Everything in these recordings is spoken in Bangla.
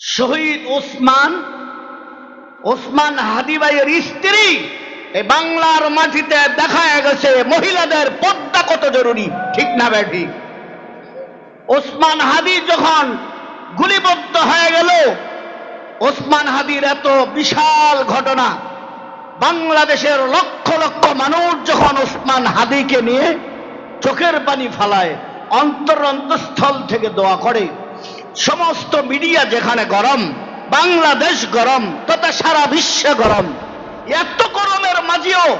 শহীদ ওসমান ওসমান হাদিবাইয়ের স্ত্রী, এই বাংলার মাটিতে দেখা গেছে মহিলাদের পদ্মা কত জরুরি, ঠিক না ব্যাঠি ওসমান হাদি যখন গুলিবদ্ধ হয়ে গেল, ওসমান হাদির এত বিশাল ঘটনা, বাংলাদেশের লক্ষ লক্ষ মানুষ যখন ওসমান হাদিকে নিয়ে চোখের পানি ফালায়, অন্তর অন্তঃস্থল থেকে দোয়া করে সমস্ত মিডিয়া যেখানে গরম, বাংলাদেশ গরম, তথা সারা বিশ্ব গরম। এত গরমের মাঝেও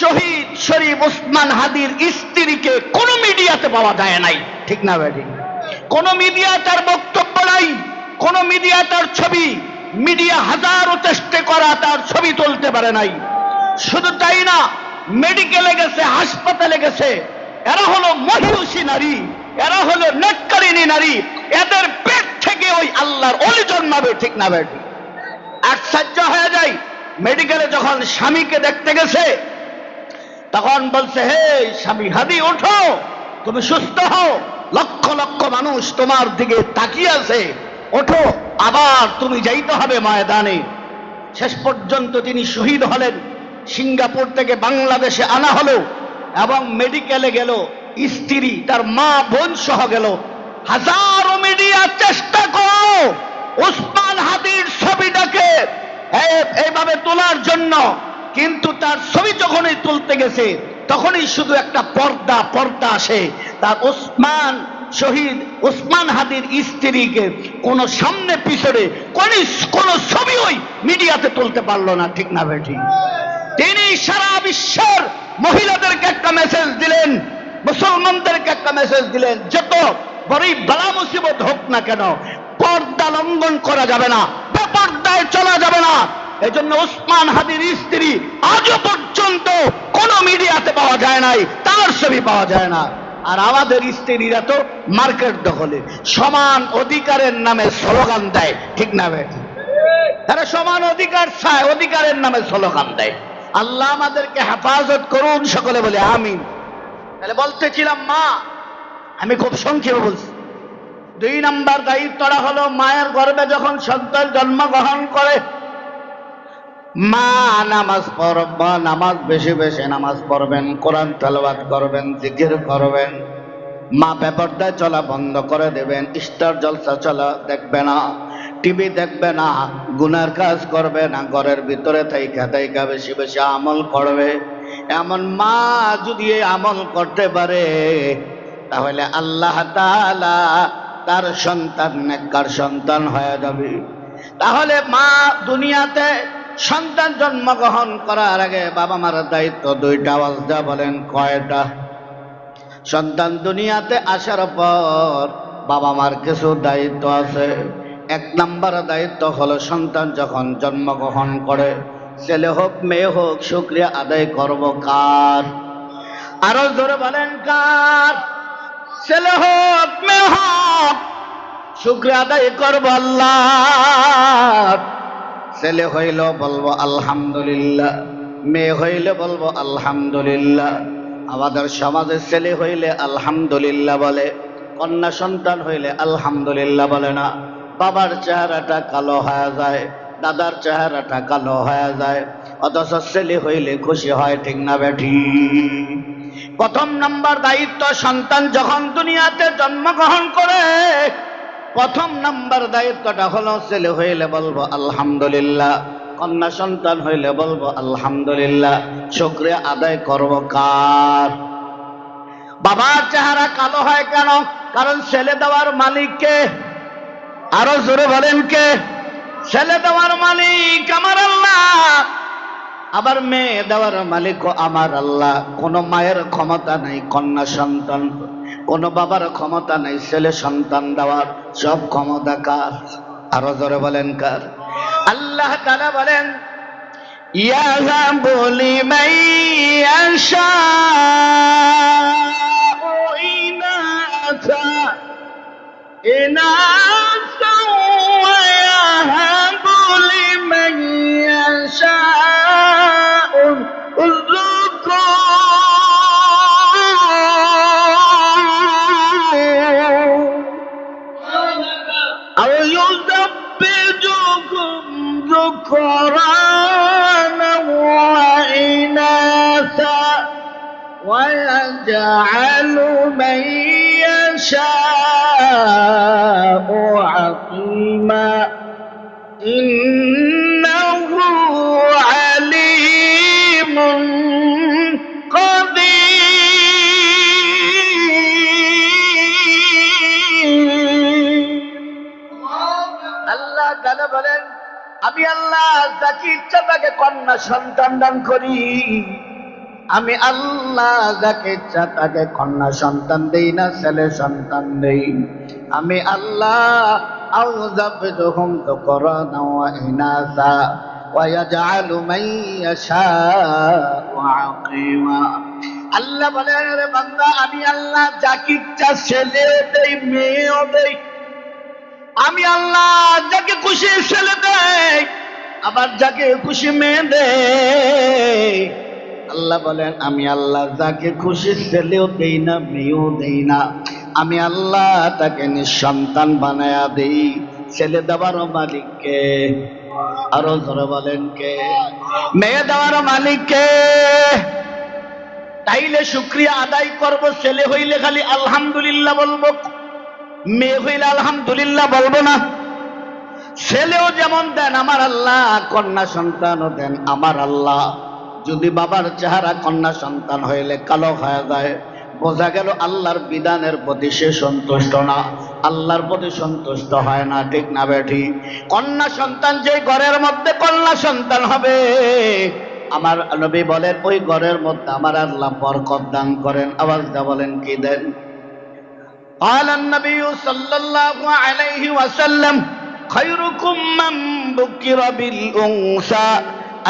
শহীদ শরীফ ওসমান হাদির স্ত্রীকে কোন মিডিয়াতে পাওয়া যায় নাই। ঠিক না ব্যাটি কোন মিডিয়া তার বক্তব্য নাই, কোন মিডিয়া তার ছবি। মিডিয়া হাজারো চেষ্টা করা তার ছবি তুলতে পারে নাই। শুধু তাই না, মেডিকেলে গেছে, হাসপাতালে গেছে, এরা হলো মহিষী নারী, এরা হলো নেটকারিনী নারী এদের পেট থেকে ওই আল্লাহর অলি জন্মাবে, ঠিক না বেটি আশ্চর্য হয়ে যায় মেডিকেলে যখন স্বামীকে দেখতে গেছে, তখন বলছে, হে স্বামী, হাদি, ওঠো, তুমি সুস্থ হও, লক্ষ লক্ষ মানুষ তোমার দিকে তাকিয়ে আছে, ওঠো, আবার তুমি যাইতে হবে ময়দানে। শেষ পর্যন্ত তিনি শহীদ হলেন, সিঙ্গাপুর থেকে বাংলাদেশে আনা হলো, এবং মেডিকেলে গেল, স্ত্রী, তার মা, বোন সহ গেল হাজারো মিডিয়া চেষ্টা করো ওসমান হাদির ছবিটাকে এইভাবে তোলার জন্য। কিন্তু তার ছবি যখনই তুলতে গেছে, তখনই শুধু একটা পর্দা পর্দা আসে। তার ওসমান শহীদ ওসমান হাদির স্ত্রীকে কোন সামনে পিছনে কোন কোন ছবি ওই মিডিয়াতে তুলতে পারল না, ঠিক না বেঠি তিনি সারা বিশ্বের মহিলাদেরকে একটা মেসেজ দিলেন, মুসলমানদেরকে একটা মেসেজ দিলেন, যত বড়ই বালা মুসিবত হোক না কেন, পর্দা লঙ্ঘন করা যাবে না, বেপর্দায় চলা যাবে না। এই জন্য ওসমান হাদির স্ত্রী আজও পর্যন্ত কোন মিডিয়াতে পাওয়া যায় নাই, তার ছবি পাওয়া যায় না। আর আমাদের স্ত্রীরা তো মার্কেট দখলে, সমান অধিকারের নামে স্লোগান দেয়, ঠিক না তারা সমান অধিকার চায় অধিকারের নামে স্লোগান দেয়। আল্লাহ আমাদেরকে হেফাজত করুন, সকলে বলে আমিন। তাহলে বলতেছিলাম, মা আমি খুব সংক্ষেপে বলছি। দুই নাম্বার দায়িত্বটা হলো মায়ের গর্বে যখন সন্তান জন্মগ্রহণ করে, মা নামাজ পড়ব, নামাজ বেশি বেশি নামাজ পড়বেন, কোরআন তেলাওয়াত করবেন, জিকির করবেন, মা ব্যাপারটায় চলা বন্ধ করে দেবেন, স্টার জলসা চলা দেখবে না, টিভি দেখবে না, গুনার কাজ করবে না, ঘরের ভিতরে থাইকা থাইকা বেশি বেশি আমল করবে। এমন মা যদি আমল করতে পারে তাহলে আল্লাহ তাআলা তার সন্তান নেককার সন্তান হয়ে যাবে? তাহলে মা দুনিয়াতে সন্তান জন্মগ্রহণ করার আগে বাবা মার দায়িত্ব দুইটা আওয়াজ বলেন কয়টা? সন্তান দুনিয়াতে আসার পর বাবা মার কিছু দায়িত্ব আছে। এক নাম্বার দায়িত্ব হলো সন্তান যখন জন্মগ্রহণ করে, ছেলে হোক, মেয়ে হোক, শুক্রিয়া আদায় করব কার? আরও ধরে বলেন কার? ছেলে হোক, মেয়ে হোক, শুক্রিয়া আদায় করব আল্লাহ। ছেলে হইল বলব আলহামদুলিল্লাহ, মেয়ে হইলে বলব আলহামদুলিল্লাহ। আমাদের সমাজে ছেলে হইলে আলহামদুলিল্লাহ বলে, কন্যা সন্তান হইলে আলহামদুলিল্লাহ বলে না। বাবার চেহারাটা কালো হয়ে যায়, দাদার চেহারাটা কালো হয়ে যায়, অথচ ছেলে হইলে খুশি হয়, ঠিক না বেঠি? প্রথম নাম্বার দায়িত্ব সন্তান যখন দুনিয়াতে জন্মগ্রহণ করে, প্রথম নাম্বার দায়িত্বটা হলো ছেলে হইলে বলব আলহামদুলিল্লাহ, কন্যা সন্তান হইলে বলব আলহামদুলিল্লাহ, শুক্রিয়া আদায় করব কার? বাবার চেহারা কালো হয় কেন? কারণ ছেলে দেওয়ার মালিককে, আরও জোরে বলেন কে? ছেলে দেওয়ার মালিক আমার আল্লাহ আবার মেয়ে দেওয়ার মালিকও আমার আল্লাহ। কোন মায়ের ক্ষমতা নাই, কন্যা সন্তান। কোন বাবার ক্ষমতা নাই, ছেলে সন্তান দেওয়ার। সব ক্ষমতা কার? আরও জোরে বলেন কার? আল্লাহ তারা বলেন, ইয়া বলি মাইয়াশা ইনাসা ويجعل من يشاء عقيما إنه আমি আল্লাহ যাকে ইচ্ছা তাকে কন্যা সন্তান দান করি। আমি আল্লাহ যাকে ইচ্ছা তাকে কন্যা সন্তান দেই না, ছেলে সন্তান দেই। আমি আল্লাহ আউযাবহুম তো করনা ওয়া ইনাসা ওয়া ইয়াজআলু মান আল্লাহ বলে রে বান্দা, আমি আল্লাহ যাকে ইচ্ছা ছেলে দেই মেয়ে দেই আমি আল্লাহ যাকে খুশি ছেলে দেয়, আবার যাকে খুশি মেয়ে দেয়। আল্লাহ বলেন, আমি আল্লাহ যাকে খুশি ছেলেও দেই না, মেয়েও দেই না। আমি আল্লাহ তাকে নিঃসন্তান বানায়া দেই। ছেলে দেওয়ারও মালিককে আরও ধরে বলেন কে? মেয়ে দেওয়ারও মালিককে তাইলে শুক্রিয়া আদায় করব, ছেলে হইলে খালি আলহামদুলিল্লাহ বলব। মেয়ে হইলে আলহামদুলিল্লাহ বলব না। ছেলেও যেমন দেন, আমার আল্লাহ, কন্যা সন্তানও দেন, আমার আল্লাহ। যদি বাবার চেহারা কন্যা সন্তান হইলে কালো হয়ে যায়, বোঝা গেল আল্লাহর বিধানের প্রতি সে সন্তুষ্ট না। আল্লাহর প্রতি সন্তুষ্ট হয় না, ঠিক না বেঠি? কন্যা সন্তান যে ঘরের মধ্যে কন্যা সন্তান হবে, আমার নবী বলেন, ওই ঘরের মধ্যে আমার আল্লাহ বরকত দান করেন। আওয়াজটা বলেন, কি দেন? قال النبي صلى الله عليه وسلم خيركم من بكر بالأنثى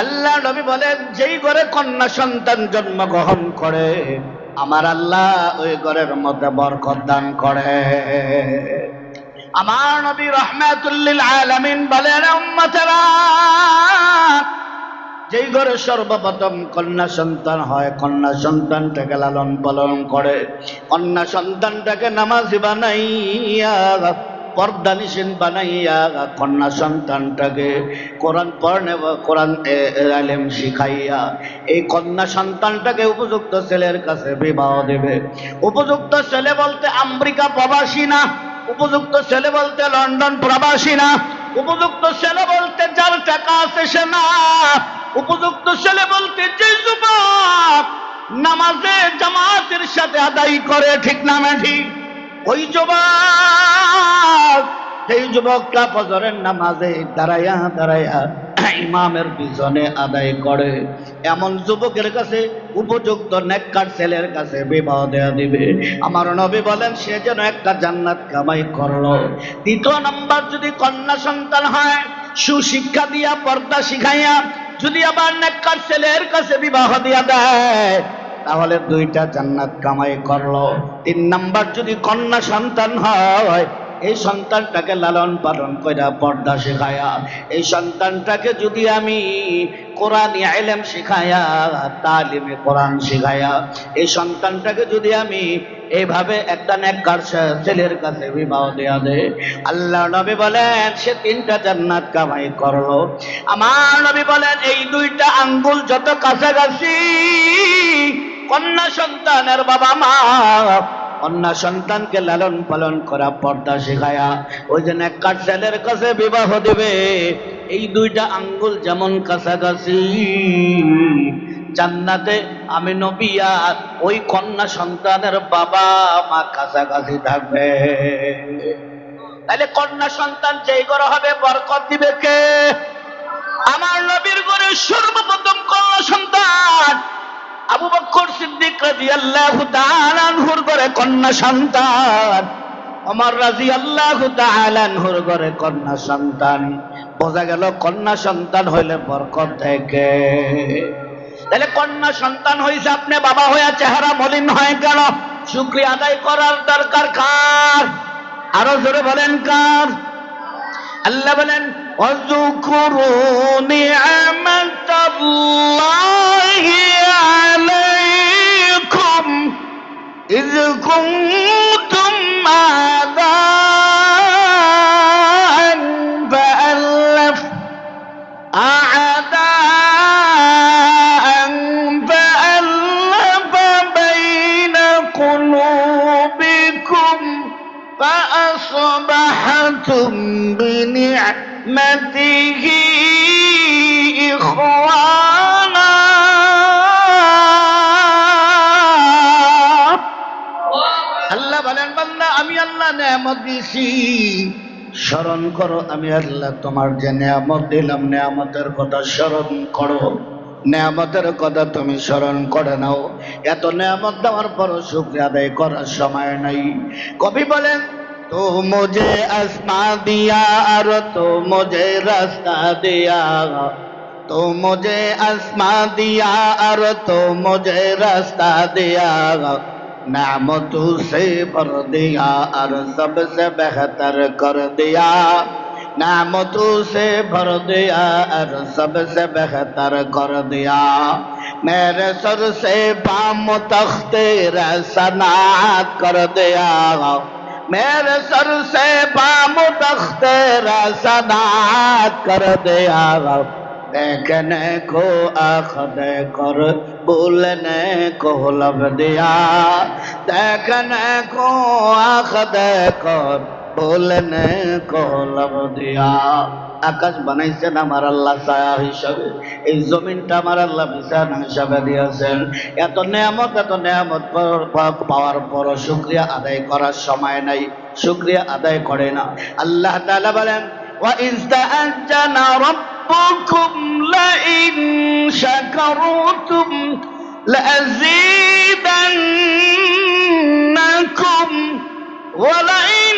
আল্লাহ নবী বলেন যেই ঘরে কন্যা সন্তান জন্মগ্রহণ করে আমার আল্লাহ ওই ঘরের মধ্যে বরকত দান করে আমার নবী রহমাতুল্লিল আলামিন বলেন উম্মতেরা যেই ঘরে সর্বপ্রথম কন্যা সন্তান হয়, কন্যা সন্তানটাকে লালন পালন করে। কন্যা সন্তানটাকে নামাজি বানাইয়া, পর্দা নিষেধ বানাইয়া কন্যা সন্তানটাকে কোরআন পড়নে কোরআন আলেম শিখাইয়া এই কন্যা সন্তানটাকে উপযুক্ত ছেলের কাছে বিবাহ দেবে। উপযুক্ত ছেলে বলতে আমেরিকা প্রবাসী না, উপযুক্ত ছেলে বলতে লন্ডন প্রবাসী না, উপযুক্ত ছেলে বলতে যার টাকা আছে সে না। উপযুক্ত ছেলে বলতে যে যুবক নামাজে জামাতের সাথে আদায় করে, ঠিক না ঠিক ওই যুবক, সেই যুবকটা ফজরের নামাজে দাঁড়াইয়া দাঁড়াইয়া ইমামের পিছনে আদায় করে। এমন যুবকের কাছে, উপযুক্ত নেককার ছেলের কাছে বিবাহ দেয়া দিবে। আমার নবী বলেন, সে যেন একটা জান্নাত কামাই করল। দ্বিতীয় নাম্বার, যদি কন্যা সন্তান হয়, সুশিক্ষা দিয়া, পর্দা শিখাইয়া যদি আবার নেককার ছেলের কাছে বিবাহ দিয়া দেয়, তাহলে দুইটা জান্নাত কামাই করল। তিন নাম্বার যদি কন্যা সন্তান হয় এই সন্তানটাকে লালন পালন কইরা পর্দা শেখায়া, এই সন্তানটাকে যদি আমি কোরআন আইলেম শিখায়া, তালিমে কোরআন শিখায়া, এই সন্তানটাকে যদি আমি এইভাবে একটা নেককার ছেলের কাছে বিবাহ দেয়া দে আল্লাহ নবী বলেন, সে তিনটা জান্নাত কামাই করল। আমার নবী বলেন, এই দুইটা আঙ্গুল যত কাছাকাছি, কন্যা সন্তানের বাবা মা কন্যা সন্তানকে লালন পালন করা পর্দা শেখায়া ওই জন্য নেককার ছেলের কাছে বিবাহ দেবে। এই দুইটা আঙ্গুল যেমন কাছাকাছি, জান্নাতে আমি নবিয়া ওই কন্যা সন্তানের বাবা মা কাছাকাছি থাকবে। তাহলে কন্যা সন্তান যেই ঘরে হবে, বরকত দিবে কে? আমার নবীর ঘরে সর্বপ্রথম কন্যা সন্তান। আবু বক্কর সিদ্দিক রাজি আল্লাহ আনহুর করে কন্যা সন্তান। আমার রাজি আল্লাহ তাহলের করে কন্যা সন্তান। বোঝা গেল কন্যা সন্তান হইলে বরকত থেকে তাহলে কন্যা সন্তান হয়েছে আপনি, বাবা হইয়া চেহারা মলিন হয়ে গেল। শুক্রিয়া আদায় করার দরকার কার? আরও জোরে বলেন কার? আল্লাহ বলেন অজু করু করুন إذ كنتم أعداء فألف أعداء فألف بين قلوبكم فأصبحتم بنعمته নেয়ামত দিয়েছি স্মরণ করো, আমি আল্লাহ তোমার যে নেয়ামত দিলাম, নেয়ামতের কথা স্মরণ করো। নেয়ামতের কথা তুমি স্মরণ করে নাও। এত নেয়ামত দেওয়ার পরও শুক্রিয়া আদায় করার সময় নাই। কবি বলেন তো মুঝে আসমা দিয়া আর তো মুঝে রাস্তা দিয়া তো মুঝে আসমা দিয়া আর তো মুঝে রাস্তা দিয়া نعمتوں سے بھر دیا اور سب سے بہتر کر دیا نعمتوں سے بھر دیا اور سب سے بہتر کر دیا میرے سر سے بام تخت رسنات کر دیا میرے سر سے بام تخت رسنات کر دیا देखने को आख दे कर बोलने को लब दिया देखने को आख दे कर बोलने को लब আকাশ বানাইছেন আমার আল্লাহ ছায়া হিসাবে, এই জমিনটা আমার আল্লাহ বিছানা হিসাবে দিয়েছেন। এত নিয়ামত এত নিয়ামত পাওয়ার পর শুক্রিয়া আদায় করার সময় নাই, শুক্রিয়া আদায় করে না। আল্লাহ তালা বলেন, ওয়া ইস্তা রব ربكم لئن شكرتم لأزيدنكم ولئن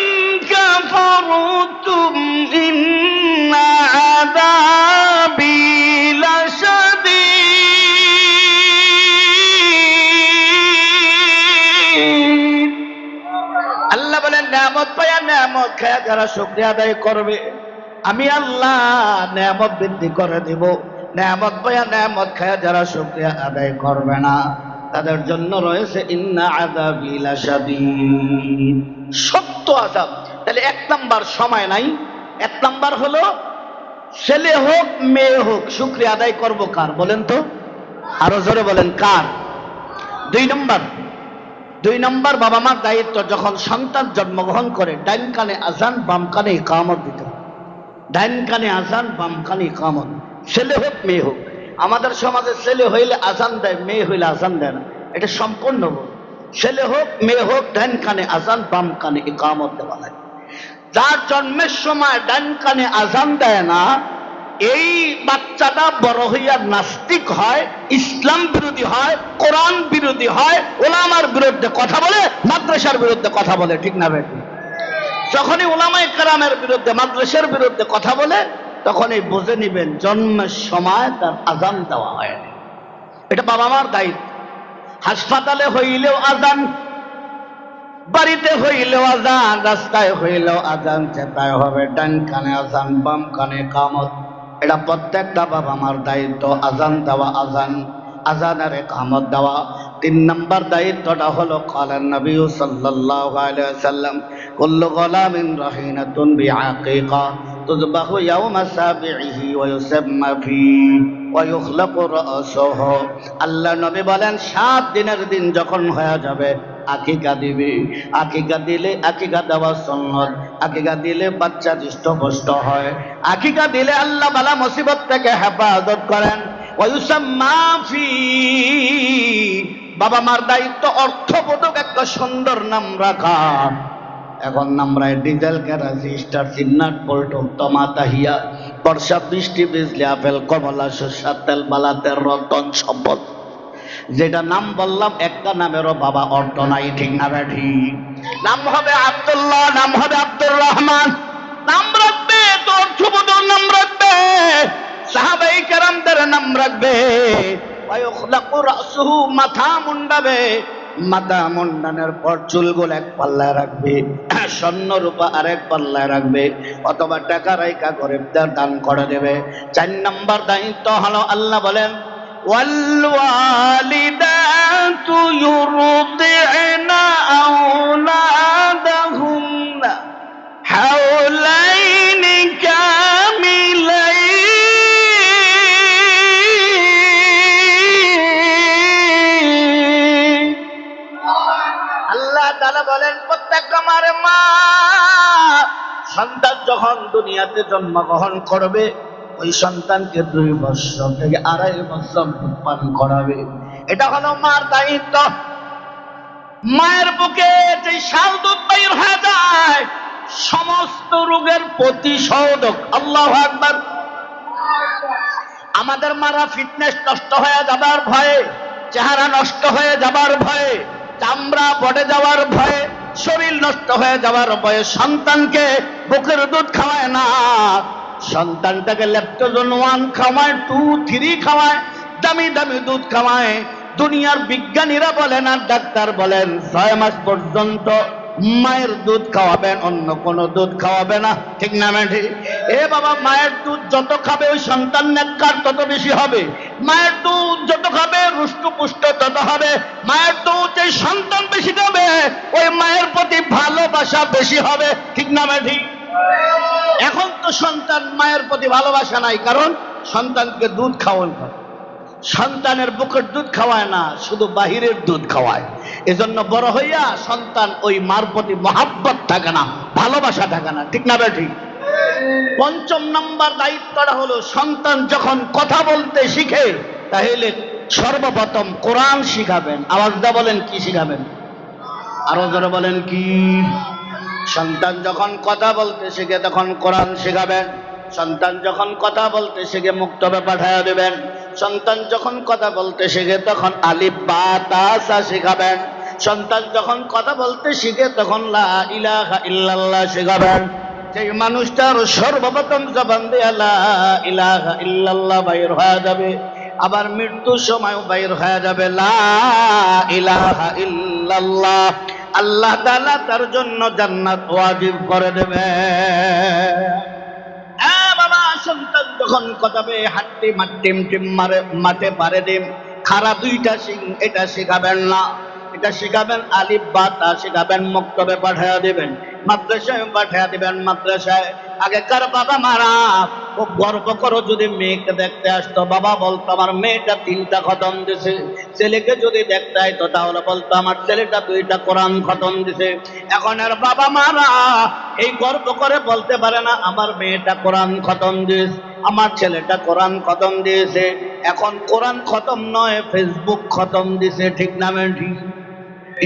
كفرتم إن عذابي لشديد আল্লাহ বলেন নিয়ামত পায়া নিয়ামত খায়া যারা শুক্রিয়া আদায় করবে আমি আল্লাহ নিয়ামত বৃদ্ধি করে দিব। নিয়ামত পায়া নিয়ামত খায়া যারা শুক্রিয়া আদায় করবে না, তাদের জন্য রয়েছে, ইন্না শাদীদ সত্য আযাব। তাহলে এক নাম্বার সময় নাই। এক নাম্বার হলো, ছেলে হোক, মেয়ে হোক, শুক্রিয়া আদায় করব কার? বলেন তো। আরও জোরে বলেন, কার? দুই নম্বর। দুই নম্বর বাবা মার দায়িত্ব, যখন সন্তান জন্মগ্রহণ করে ডাইন কানে আজান বাম কানে কামত দিতে। ডাইন কানে আজান বাম কানে ইকামত। ছেলে হোক, মেয়ে হোক। আমাদের সমাজে ছেলে হইলে আজান দেয়, মেয়ে হইলে আজান দেয় না। এটা সম্পূর্ণ ভুল। ছেলে হোক, মেয়ে হোক ডাইন কানে আজান বাম কানে ইকামত দেওয়া লাগে। যার জন্মের সময় ডান কানে আজান দেয় না, এই বাচ্চাটা বড় হইয়া নাস্তিক হয়, ইসলাম বিরোধী হয়, কোরআন বিরোধী হয়, ওলামার বিরুদ্ধে কথা বলে, মাদ্রাসার বিরুদ্ধে কথা বলে, ঠিক না বেটি যখনই ওলামাই কারামের বিরুদ্ধে, মাদ্রাসার বিরুদ্ধে কথা বলে, তখনই বুঝে নিবেন জন্মের সময় তার আজান দেওয়া হয়নি। এটা বাবা মার দায়িত্ব। হাসপাতালে হইলেও আজান বাড়িতে হইলেও আজান রাস্তায় হইলেও আজান চেতায় হবে, ডান কানে আজান বাম কানে কামত। এটা প্রত্যেকটা বাবা মার দায়িত্ব আজান দেওয়া আজান আজানের কামত দেওয়া। তিন নম্বর দায়িত্বটা হলো, কালেন নবী সাল্লাল্লাহু আলাইহি ওয়াসাল্লাম কুল্লু গোলামিন রাহিনাতুন বিআকিকা تذبح يوم سابعه ويسمى فيه ويخلق رأسه আল্লাহ নবী বলেন সাত দিনের দিন যখন হয়ে যাবে আকিকা দিবে আকিকা দিলে আকিকা দেওয়া সন্ন্যত আকিকা দিলে বাচ্চা হৃষ্টপুষ্ট হয় আকিকা দিলে আল্লাহ বালা মুসিবত থেকে হেফাজত করেন ওয়ুসাম্মা ফি বাবা মার দায়িত্ব অর্থবোধক একটা সুন্দর নাম রাখা এখন আমরা ডিজেল কেরাসি স্টার চিন্নাট পল্টন তমাতা হিয়া বর্ষা বৃষ্টি বিজলি আপেল, কমলা শস্যার তেল বালাতের রতন সম্পদ। যেটা নাম বললাম, একটা নামেরও বাবা অর্থ নাই, ঠিক না ব্যাঠি নাম হবে আব্দুল্লাহ, নাম হবে আব্দুর রহমান। নাম রাখবে তো অর্থবোধক নাম রাখবে। সাহাবাই কেরামদের নাম রাখবে। মাথা মুন্ডাবে। মাথা মুন্ডানের পর চুলগুলো এক পাল্লায় রাখবে। স্বর্ণ রূপা আরেক পাল্লায় রাখবে অথবা টাকা রাইকা গরিবদের দান করে দেবে চার নম্বর দায়িত্ব হলো আল্লাহ বলেন والوالدات يرضعن যখন দুনিয়াতে জন্মগ্রহণ করবে, ওই সন্তানকে দুই বছর থেকে আড়াই বছর দুধ পান করাবে। এটা হলো মার দায়িত্ব। মায়ের বুকে যে শাল দুধ বাইর হয়ে যায়, সমস্ত রোগের প্রতিষেধক আল্লাহ একবার আমাদের মারা ফিটনেস নষ্ট হয়ে যাবার ভয়ে, চেহারা নষ্ট হয়ে যাবার ভয়ে, চামড়া পড়ে যাওয়ার ভয়ে শরীর নষ্ট হয়ে যাওয়ার ভয়ে সন্তানকে বুকের দুধ খাওয়ায় না। সন্তানটাকে ল্যাপটোজন ওয়ান খাওয়ায়, টু, থ্রি খাওয়ায়, দামি দামি দুধ খাওয়ায়। দুনিয়ার বিজ্ঞানীরা বলেন আর ডাক্তার বলেন, ছয় মাস পর্যন্ত মায়ের দুধ খাওয়াবেন, অন্য কোন দুধ খাওয়াবে না। ঠিক না ম্যাঠি এ বাবা, মায়ের দুধ যত খাবে, ওই সন্তান নেককার তত বেশি হবে। মায়ের দুধ যত খাবে, রুষ্ট পুষ্ট তত হবে। মায়ের দুধ যে সন্তান বেশি খাবে ওই মায়ের প্রতি ভালোবাসা বেশি হবে। ঠিক না ম্যাঠি এখন তো সন্তান মায়ের প্রতি ভালোবাসা নাই, কারণ সন্তানকে দুধ খাওয়ান সন্তানের বুকের দুধ খাওয়ায় না, শুধু বাহিরের দুধ খাওয়ায়। এজন্য বড় হইয়া সন্তান ওই মার প্রতি মহাব্বত থাকে না, ভালোবাসা থাকে না। ঠিক না ঠিক পঞ্চম নম্বর দায়িত্বটা হলো, সন্তান যখন কথা বলতে শিখে, তাহলে সর্বপ্রথম কোরআন শিখাবেন। আওয়াজটা বলেন, কি শিখাবেন? আরও জোরে বলেন, কি? সন্তান যখন কথা বলতে শিখে, তখন কোরআন শেখাবেন। সন্তান যখন কথা বলতে শিখে মুক্তবে পাঠায় দেবেন। সন্তান যখন কথা বলতে শিখে, তখন আলিফ বা শেখাবেন। সন্তান যখন কথা বলতে শিখে, তখন লা ইল্লাল্লাহ শেখাবেন। সেই মানুষটার সর্বপ্রথম জবান দিয়ে লা ইলাহা ইল্লাল্লাহ বাইর হয়ে যাবে। আবার মৃত্যুর সময় বাইর হয়ে যাবে। লা আল্লাহ তার জন্য জান্নাত ওয়াজিব করে দেবে। সন্তান যখন কথাবে হাট্টি মাট্টিম টিম মারে মাঠে পারে দিম খারা দুইটা সিং এটা শেখাবেন না, এটা শেখাবেন আলিফ, বা তা শেখাবেন, মক্তবে পাঠাইয়া দিবেন। মাদ্রাসায় পাঠাইয়া দিবেন মাদ্রাসায়। আগেকার বাবা মারা খুব গর্ব করো যদি মেয়েকে দেখতে আসতো। বাবা বলতো, আমার মেয়েটা তিনটা খতম দিছে। ছেলেকে যদি দেখতে আইতো তাহলে বলতো, আমার ছেলেটা দুইটা কোরআন খতম দিছে। এখন আর বাবা মারা এই গর্ব করে বলতে পারে না, আমার মেয়েটা কোরআন খতম দিস, আমার ছেলেটা কোরআন খতম দিয়েছে। এখন কোরআন খতম নয়, ফেসবুক খতম দিছে, ঠিক নামে ঠিক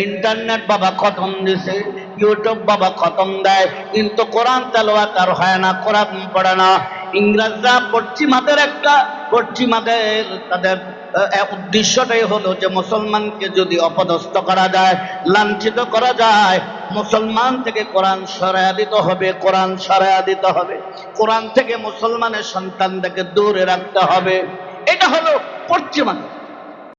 ইন্টারনেট বাবা খতম দিছে। ইউটিউব বাবা খতম দেয়। কিন্তু কোরআন তেলোয়াত আর হয় না, কোরআন পড়ে না। ইংরেজরা পশ্চিমাদের একটা, পশ্চিমাদের তাদের উদ্দেশ্যটাই হলো যে মুসলমানকে যদি অপদস্থ করা যায়, লাঞ্ছিত করা যায়, মুসলমান থেকে কোরআন সরায়া দিতে হবে, কোরআন সরায়া দিতে হবে। কোরআন থেকে মুসলমানের সন্তানটাকে দূরে রাখতে হবে। এটা হলো পশ্চিমাদের।